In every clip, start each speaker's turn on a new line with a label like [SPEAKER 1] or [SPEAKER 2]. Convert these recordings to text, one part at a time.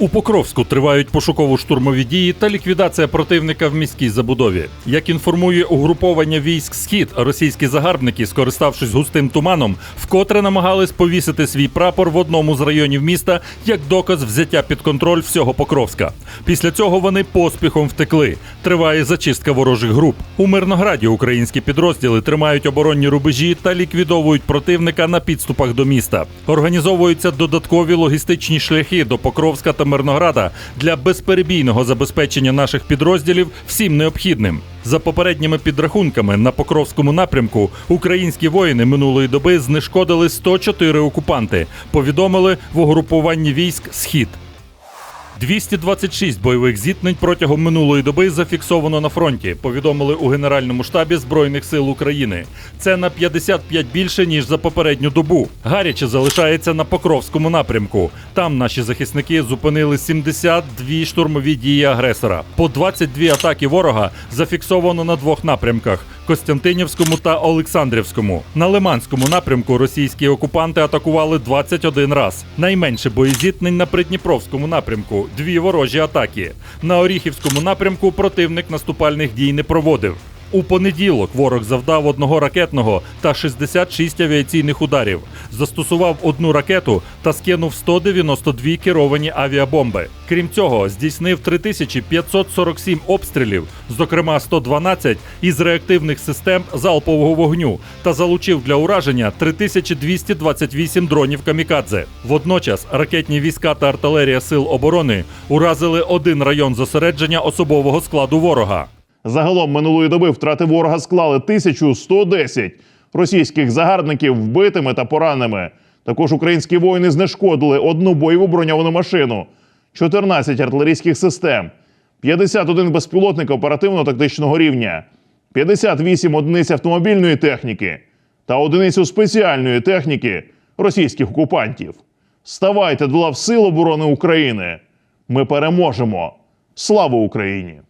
[SPEAKER 1] У Покровську тривають пошуково-штурмові дії та ліквідація противника в міській забудові. Як інформує угруповання військ Схід, російські загарбники, скориставшись густим туманом, вкотре намагались повісити свій прапор в одному з районів міста як доказ взяття під контроль всього Покровська. Після цього вони поспіхом втекли. Триває зачистка ворожих груп. У Мирнограді українські підрозділи тримають оборонні рубежі та ліквідовують противника на підступах до міста. Організовуються додаткові логістичні шляхи до Покровська та Мирнограда для безперебійного забезпечення наших підрозділів всім необхідним. За попередніми підрахунками на Покровському напрямку українські воїни минулої доби знешкодили 104 окупанти. Повідомили в угрупуванні військ Схід. 226 бойових зіткнень протягом минулої доби зафіксовано на фронті. Повідомили у Генеральному штабі Збройних сил України. Це на 55 більше ніж за попередню добу. Гаряче залишається на Покровському напрямку. Там наші захисники зупинили 72 штурмові дії агресора. По 22 атаки ворога зафіксовано на двох напрямках. Костянтинівському та Олександрівському. На Лиманському напрямку російські окупанти атакували 21 раз. Найменше боєзіткнень на Придніпровському напрямку дві ворожі атаки. На Оріхівському напрямку противник наступальних дій не проводив. У понеділок ворог завдав одного ракетного та 66 авіаційних ударів, застосував одну ракету та скинув 192 керовані авіабомби. Крім цього, здійснив 3547 обстрілів, зокрема 112 із реактивних систем залпового вогню, та залучив для ураження 3228 дронів камікадзе. Водночас ракетні війська та артилерія сил оборони уразили один район зосередження особового складу ворога.
[SPEAKER 2] Загалом минулої доби втрати ворога склали 1110 російських загарбників вбитими та пораненими. Також українські воїни знешкодили одну бойову броньовану машину, 14 артилерійських систем, 51 безпілотник оперативно-тактичного рівня, 58 одиниць автомобільної техніки та одиницю спеціальної техніки російських окупантів. Ставайте до лав Сил оборони України. Ми переможемо. Слава Україні!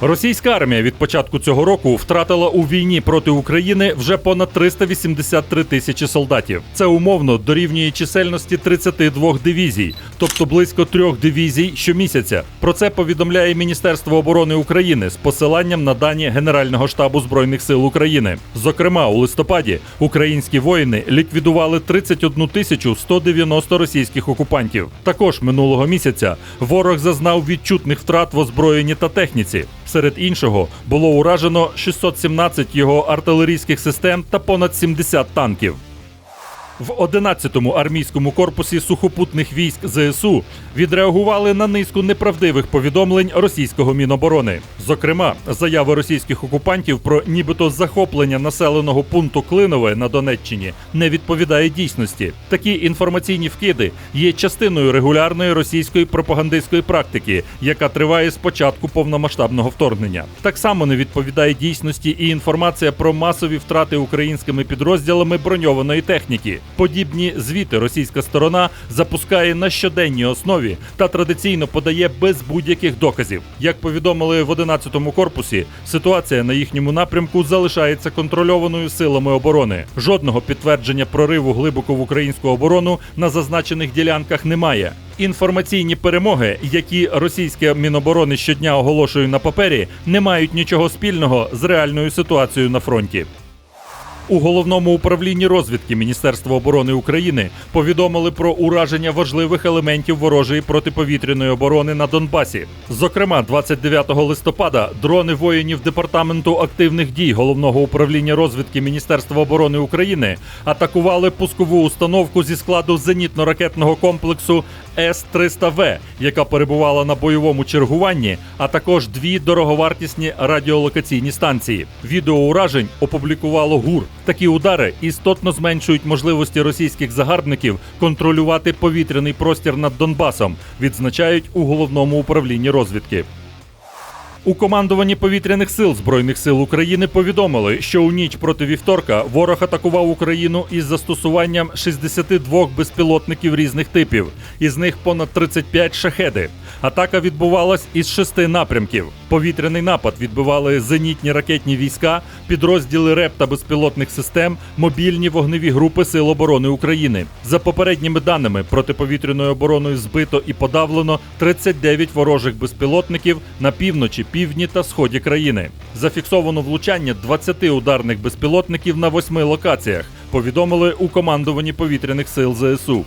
[SPEAKER 1] Російська армія від початку цього року втратила у війні проти України вже понад 383 тисячі солдатів. Це умовно дорівнює чисельності 32 дивізій, тобто близько трьох дивізій щомісяця. Про це повідомляє Міністерство оборони України з посиланням на дані Генерального штабу збройних сил України. Зокрема, у листопаді українські воїни ліквідували 31 тисячу 190 російських окупантів. Також минулого місяця ворог зазнав відчутних втрат в озброєнні та техніці. Серед іншого було уражено 617 його артилерійських систем та понад 70 танків. В 11-му армійському корпусі сухопутних військ ЗСУ відреагували на низку неправдивих повідомлень російського міноборони. Зокрема, заяви російських окупантів про нібито захоплення населеного пункту Клинове на Донеччині не відповідає дійсності. Такі інформаційні вкиди є частиною регулярної російської пропагандистської практики, яка триває з початку повномасштабного вторгнення. Так само не відповідає дійсності і інформація про масові втрати українськими підрозділами броньованої техніки. Подібні звіти російська сторона запускає на щоденній основі та традиційно подає без будь-яких доказів. Як повідомили в 11-му корпусі, ситуація на їхньому напрямку залишається контрольованою силами оборони. Жодного підтвердження прориву глибоко в українську оборону на зазначених ділянках немає. Інформаційні перемоги, які російське міноборони щодня оголошує на папері, не мають нічого спільного з реальною ситуацією на фронті. У головному управлінні розвідки Міністерства оборони України повідомили про ураження важливих елементів ворожої протиповітряної оборони на Донбасі. Зокрема, 29 листопада дрони воїнів департаменту активних дій головного управління розвідки Міністерства оборони України атакували пускову установку зі складу зенітно-ракетного комплексу С-300В, яка перебувала на бойовому чергуванні, а також дві дороговартісні радіолокаційні станції. Відео уражень опублікувало ГУР. Такі удари істотно зменшують можливості російських загарбників контролювати повітряний простір над Донбасом, відзначають у головному управлінні розвідки. У командуванні повітряних сил Збройних сил України повідомили, що у ніч проти вівторка ворог атакував Україну із застосуванням 62 безпілотників різних типів, із них понад 35 шахеди. Атака відбувалась із шести напрямків. Повітряний напад відбивали зенітні ракетні війська, підрозділи РЕП та безпілотних систем, мобільні вогневі групи Сил оборони України. За попередніми даними, протиповітряною обороною збито і подавлено 39 ворожих безпілотників на півночі, півдні та сході країни. Зафіксовано влучання 20 ударних безпілотників на восьми локаціях. Повідомили у командуванні повітряних сил ЗСУ.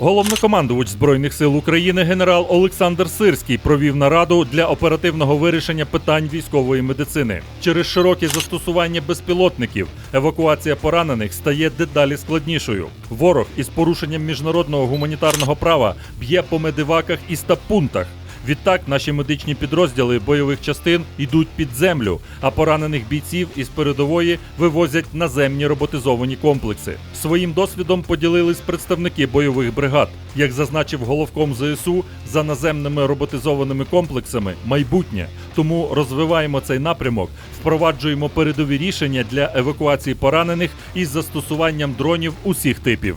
[SPEAKER 1] Головнокомандувач Збройних сил України генерал Олександр Сирський провів нараду для оперативного вирішення питань військової медицини. Через широке застосування безпілотників евакуація поранених стає дедалі складнішою. Ворог із порушенням міжнародного гуманітарного права б'є по медиваках і стаб-пунктах. Відтак наші медичні підрозділи бойових частин йдуть під землю, а поранених бійців із передової вивозять наземні роботизовані комплекси. Своїм досвідом поділились представники бойових бригад. Як зазначив головком ЗСУ, за наземними роботизованими комплексами майбутнє. Тому розвиваємо цей напрямок, впроваджуємо передові рішення для евакуації поранених із застосуванням дронів усіх типів.